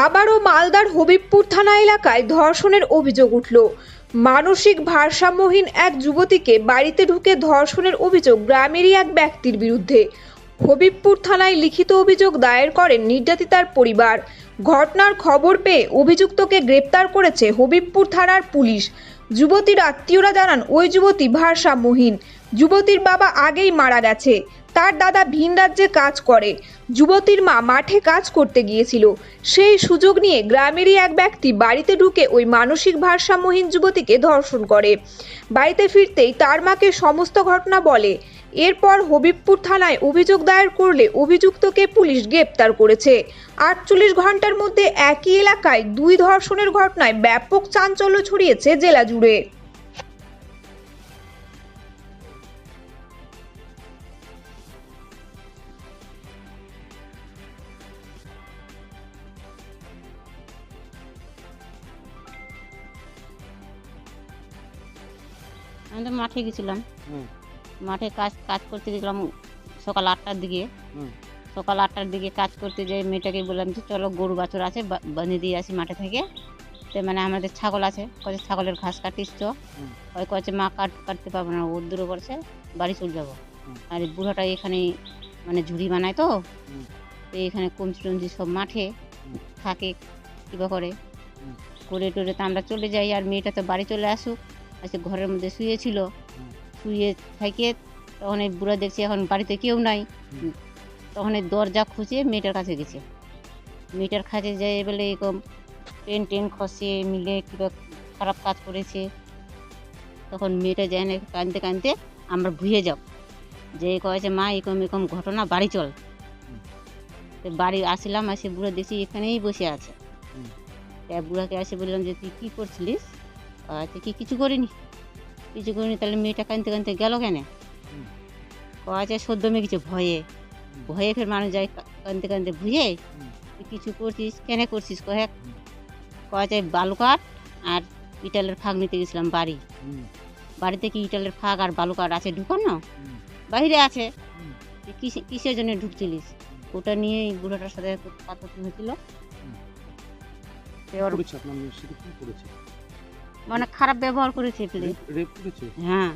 আবারও মালদার হবিবপুর থানা এলাকায় ধর্ষণের অভিযোগ উঠল। মানসিক ভারসাম্যহীন এক যুবতীকে বাড়িতে ঢুকে ধর্ষণের অভিযোগ গ্রামেরই এক ব্যক্তির বিরুদ্ধে। হবিবপুর থানায় লিখিত অভিযোগ দায়ের করেন নির্যাতিতার পরিবার। ঘটনার খবর পেয়ে অভিযুক্তকে গ্রেপ্তার করেছে হবিবপুর থানার পুলিশ। যুবতীর আত্মীয়রা জানান, ওই যুবতী ভারসাম্যহীন। যুবতীর বাবা আগেই মারা গেছে। তার দাদা ভিন রাজ্যে কাজ করে। যুবতীর মা মাঠে কাজ করতে গিয়েছিল। সেই সুযোগ নিয়ে গ্রামেরই এক ব্যক্তি বাড়িতে ঢুকে ওই মানসিক ভারসাম্যহীন যুবতীকে ধর্ষণ করে। বাড়িতে ফিরতেই তার মাকে সমস্ত ঘটনা বলে। এরপর হবিবপুর থানায় অভিযোগ দায়ের করলে অভিযুক্তকে পুলিশ গ্রেপ্তার করেছে। আটচল্লিশ ঘণ্টার মধ্যে একই এলাকায় দুই ধর্ষণের ঘটনায় ব্যাপক চাঞ্চল্য ছড়িয়েছে জেলা জুড়ে। আমি তো মাঠে গেছিলাম। মাঠে কাজ কাজ করতে গেছিলাম সকাল আটটার দিকে। সকাল আটটার দিকে কাজ করতে যাই মেয়েটাকে বললাম যে চলো গরু বাছুর আছে বাঁধে দিয়ে আসি মাঠে থেকে। তো মানে আমাদের ছাগল আছে কয়েছে ছাগলের ঘাস কাটিস হুম। ওই কয়েছে মা কাট কাটতে পারব না ও দূরে করছে বাড়ি চলে যাব। আর বুড়াটা এখানে মানে ঝুড়ি বানায় তো। এখানে কমচি টমচি সব মাঠে। থাকে কিবা করে। করে টরে তো আমরা চলে যাই আর মেয়েটা তো বাড়ি চলে আসুক। আজকে ঘরের মধ্যে শুয়েছিল। শুয়ে থেকে তখন এই বুড়া দেখছি এখন বাড়িতে কেউ নাই। তখন এই দরজা খুঁজে মেয়েটার কাছে গেছে। মেয়েটার কাছে যাই বলে এরকম পেন টেন খসে মিলে কিবা খারাপ কাজ করেছে। তখন মেয়েটা যায় না কাঁদতে কাঁদতে আমরা ভুয়ে যাব। যে কয়েছে মা এরকম এরকম ঘটনা বাড়ি চল। তো বাড়ি আসলাম আসে বুড়ো দেখছি এখানেই বসে আছে। তা বুড়াকে আসে বললাম যে তুই কী করছিলিস? আচ্ছা কি কিছু করিনি? কিছু করিনি তাহলে মেয়েটা কাঁদতে কাঁদতে গেল কেন। কয়েছে সদ্য মেয়ে কিছু ভয়ে। ভয়ে ফের মানুষ যায় কা- কাঁদতে কাঁদতে ভুয়ে। তুই কিছু করছিস? কেন করছিস কয়ে হুম। কয়েছে বালুকাট আর ইটালের ফাঁক নিতে গেছিলাম বাড়ি। বাড়িতে কি ইটালের ফাঁক আর বালুকাট আছে ঢুকানো? বাইরে আছে। কিসের জন্য ঢুকছিলিস? ওটা নিয়ে বুড়োটার সাথে কথা হয়েছিল। করেছে করেছে মানে খারাপ ব্যবহার করেছে প্লিজ রেপ করেছে? হ্যাঁ।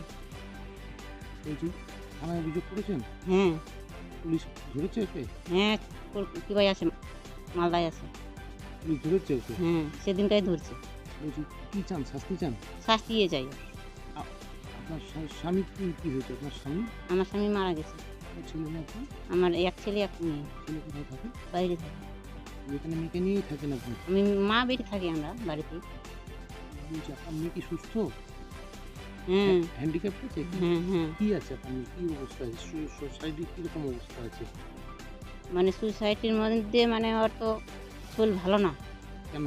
বলছি থানায় অভিযোগ করেছেন? হ্যাঁ। পুলিশ ধরেছে ওকে? হ্যাঁ কি ভাই আছে? মালদায় আছে। পুলিশ ধরেছে ওকে? হ্যাঁ সেদিনটাই ধরছে। বলছি কি চান শাস্তি চান? শাস্তিয়ে যাই। আপনার স্বামী কি কি হয়েছে? আপনার স্বামী? আমার স্বামী মারা গেছে। ছেলে আপনার? আমার এক ছেলে এক মেয়ে। ছেলে কোথায় থাকে? বাইরে থাকে। এখানে মেয়েকে নিয়েই থাকেন আপনি? আমি মা বেটি থাকি আমরা বাড়িতে মেয়ে কি সুস্থ? হ্যাঁ হ্যান্ডিক্যাপ আছে? কি আছে আপনার? মেয়ে কি অবস্থা আছে? কীরকম অবস্থা আছে? মানে সুসাইটির মধ্যে মানে ওর তো শরীর ভালো না। কেন?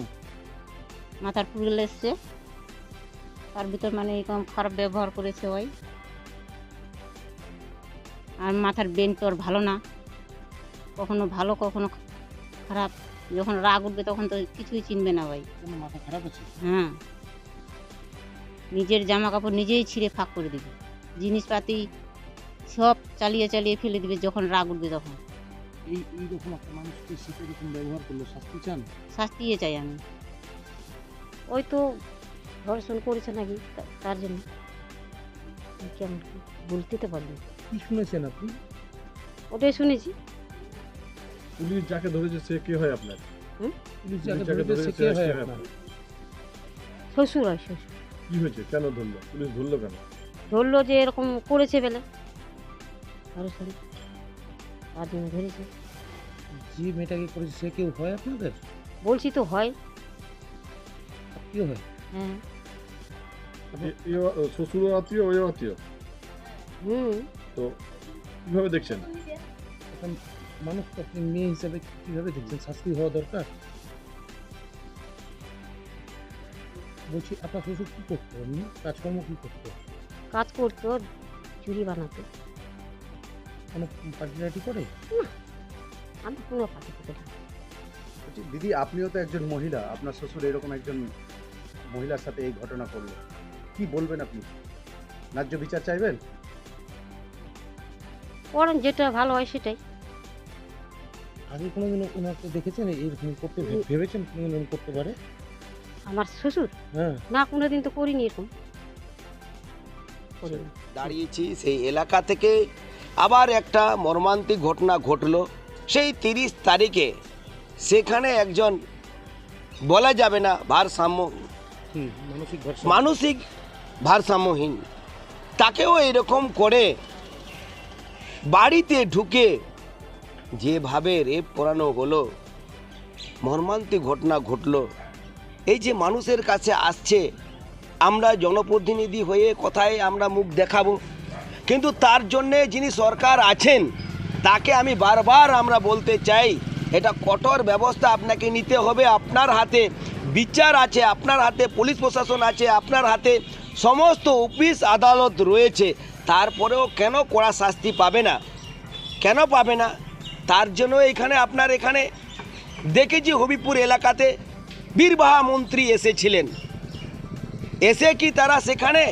মাথার পুরুল এসছে। তার ভিতর মানে এরকম খারাপ ব্যবহার করেছে ওই। আর মাথার বেন তো ওর ভালো না। কখনো ভালো কখনো খারাপ। যখন রাগ উঠবে তখন তো কিছুই চিনবে না ভাই। মাথা খারাপ আছে? হ্যাঁ। নিজের জামা কাপড় নিজেই ছিঁড়ে ফাঁক করে দিবে। জিনিসপাতি সব চালিয়ে চালিয়ে ফেলে দিবে যখন রাগ উঠবে তখন। এই এইরকম একটা মানুষকে সাথে এরকম ব্যবহার করল শাস্তি চান? শাস্তিয়ে চাই আমি। ওই তো ধর্ষণ করেছে নাকি তার জন্য। কেমন বলতে তো পারব না। কি শুনেছেন আপনি? ওটাই শুনেছি। পুলিশ যাকে ধরেছে সে কে হয় আপনার? পুলিশ পুলিশ যাকে যাকে ধরেছে ধরেছে সে কে হয় হয় আপনার? শ্বশুর হয় শ্বশুর। কি হয়েছে? কেন ধরলো? পুলিশ ধরলো কেন? ধরলো যে এরকম করেছে বেলে। ধর্ষণ তার জন্য ধরেছে। যে মেয়েটাকে করেছে সে কেউ হয় আপনাদের? বলছি তো হয়। কেউ হয়? হ্যাঁ। এ- এ- ও শ্বশুর আত্মীয় ওই আত্মীয়? হুম। তো কীভাবে দেখছেন? এখন মানুষ তো আপনি মেয়ে হিসাবে কীভাবে দেখছেন? শাস্তি হওয়া দরকার? বলছি আপনার শ্বশুর কি করতো? এমনি কাজকর্ম কি করতো? কাজ করতো চুরি বানাতো। কোনো পার্টি টাটি করে আমি কোনো পাখি করতে না। বলছি দিদি আপনিও তো একজন মহিলা। আপনার শ্বশুর এরকম একজন মহিলার সাথে এই ঘটনা করল। কি বলবেন আপনি? ন্যায্য বিচার চাইবেন? করেন যেটা ভালো হয় সেটাই। আগে কোনোদিন ওনাকে দেখেছেন? এরকম করতে ভেবেছেন কোনোদিন করতে পারে? আমার শ্বশুর? হ্যাঁ। না কোনোদিন তো করিনি এরকম। দাঁড়িয়েছি সেই এলাকা থেকে আবার একটা মর্মান্তিক ঘটনা ঘটলো। সেই তিরিশ তারিখে সেখানে একজন বলা যাবে না ভারসাম্য মানসিক মানসিক ভারসাম্যহীন। তাকেও এরকম করে বাড়িতে ঢুকে যেভাবে রেপ করানো হলো মর্মান্তিক ঘটনা ঘটলো এই যে মানুষের কাছে আসছে, আমরা জনপ্রতিনিধি হয়ে কোথায় আমরা মুখ দেখাবো। কিন্তু তার জন্যে যিনি সরকার আছেন, তাকে আমি বারবার আমরা বলতে চাই, এটা কঠোর ব্যবস্থা আপনাকে নিতে হবে আপনার হাতে। বিচার আছে, আপনার হাতে, পুলিশ প্রশাসন আছে, আপনার হাতে, সমস্ত অফিস আদালত রয়েছে। তারপরেও কেন কড়া শাস্তি পাবে না? কেন পাবে না? তার জন্য এখানে, আপনার এখানে, দেখেছি হবিপুর এলাকাতে বীরবাহা মন্ত্রী এসেছিলেন। এসে কি তারা সেখানে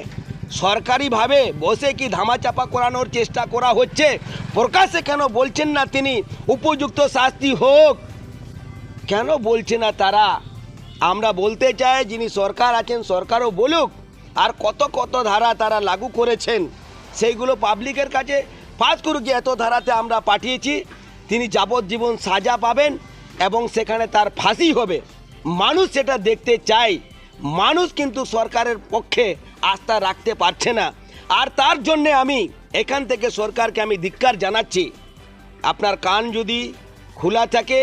সরকারিভাবে বসে কি ধামাচাপা করানোর চেষ্টা করা হচ্ছে? প্রকাশ্যে কেন বলছেন না তিনি? উপযুক্ত শাস্তি হোক। কেন বলছে না তারা? আমরা বলতে চাই, যিনি সরকার আছেন, সরকারও বলুক, আর কত কত ধারা তারা লাগু করেছেন, সেইগুলো পাবলিকের কাছে ফাঁস করুক যে এত ধারাতে আমরা পাঠিয়েছি। তিনি যাবজ্জীবন সাজা পাবেন এবং সেখানে তার ফাঁসি হবে। মানুষ সেটা দেখতে চায়, মানুষ কিন্তু সরকারের পক্ষে আস্থা রাখতে পারছে না। আর তার জন্যে আমি এখান থেকে সরকারকে আমি ধিক্কার জানাচ্ছি। আপনার কান যদি খোলা থাকে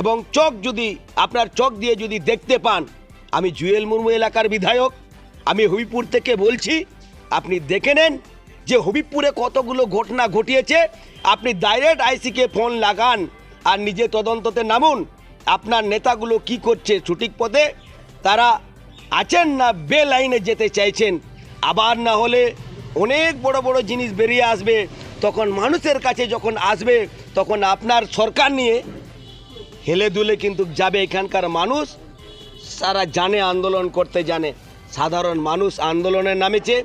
এবং চোখ যদি, আপনার চোখ দিয়ে যদি দেখতে পান, আমি জুয়েল মুর্মু এলাকার বিধায়ক, আমি হবিপুর থেকে বলছি, আপনি দেখে নেন যে হবিপুরে কতগুলো ঘটনা ঘটিয়েছে। আপনি ডাইরেক্ট আইসিকে ফোন লাগান আর নিজে তদন্ততে নামুন। আপনার নেতাগুলো কি করছে সঠিক পথে? তারা আছেন না, বে লাইনে যেতে চাইছেন। আবার না হলে অনেক বড় বড় জিনিস বেরিয়ে আসবে। তখন মানুষের কাছে যখন আসবে, তখন আপনার সরকার নিয়ে হেলে দুলে কিন্তু যাবে এখানকার মানুষ। সারা জানে আন্দোলন করতে জানে। সাধারণ মানুষ আন্দোলনে নামেছে।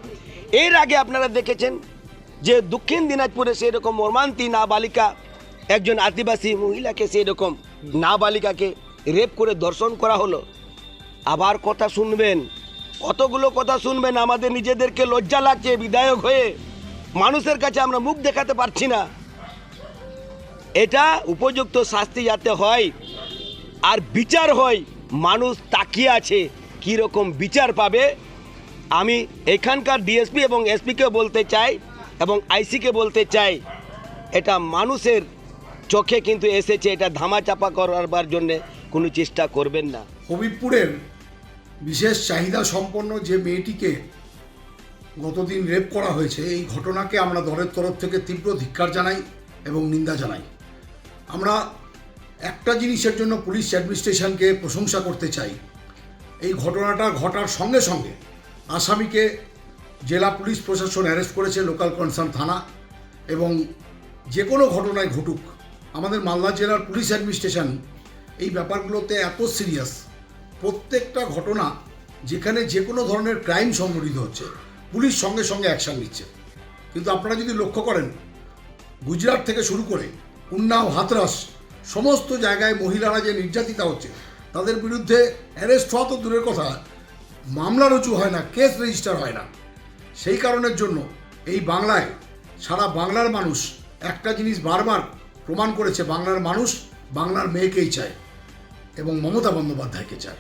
এর আগে আপনারা দেখেছেন যে দক্ষিণ দিনাজপুরে সেরকম মর্মান্তি নাবালিকা একজন আদিবাসী মহিলাকে সেরকম নাবালিকাকে রেপ করে দর্শন করা হলো। আবার কথা শুনবেন। কতগুলো কথা শুনবেন আমাদের নিজেদেরকে লজ্জা লাগছে, বিধায়ক হয়ে। মানুষের কাছে আমরা মুখ দেখাতে পারছি না। এটা উপযুক্ত শাস্তি যাতে হয় আর বিচার হয়, মানুষ তাকিয়ে আছে কী রকম বিচার পাবে। আমি এখানকার ডিএসপি এবং এসপিকে বলতে চাই এবং আইসিকে বলতে চাই, এটা মানুষের চোখে কিন্তু এসেছে এটা ধামা চাপা করবার জন্যে কোনো চেষ্টা করবেন না। হবিবপুরের বিশেষ চাহিদা সম্পন্ন যে মেয়েটিকে গতদিন রেপ করা হয়েছে, এই ঘটনাকে আমরা দলের তরফ থেকে তীব্র ধিক্কার জানাই এবং নিন্দা জানাই। আমরা একটা জিনিসের জন্য পুলিশ অ্যাডমিনিস্ট্রেশনকে প্রশংসা করতে চাই। এই ঘটনাটা ঘটার সঙ্গে সঙ্গে আসামিকে জেলা পুলিশ প্রশাসন অ্যারেস্ট করেছে, লোকাল কনসার্ন থানা, এবং যে কোনো ঘটনায় ঘটুক। আমাদের মালদা জেলার পুলিশ অ্যাডমিনিস্ট্রেশন, এই ব্যাপারগুলোতে এত সিরিয়াস। প্রত্যেকটা ঘটনা যেখানে যে কোনো ধরনের ক্রাইম সংঘটিত হচ্ছে, পুলিশ সঙ্গে সঙ্গে অ্যাকশন নিচ্ছে। কিন্তু আপনারা যদি লক্ষ্য করেন, গুজরাট থেকে শুরু করে উন্নাও, হাতরাস, সমস্ত জায়গায় মহিলারা যে নির্যাতিতা হচ্ছে, তাদের বিরুদ্ধে অ্যারেস্ট হওয়া তো দূরের কথা, মামলা রুজু হয় না, কেস রেজিস্টার হয় না। সেই কারণের জন্য এই বাংলায় সারা বাংলার মানুষ একটা জিনিস বারবার প্রমাণ করেছে বাংলার মানুষ বাংলার মেয়েকেই চায় এবং মমতা বন্দ্যোপাধ্যায়কে চায়।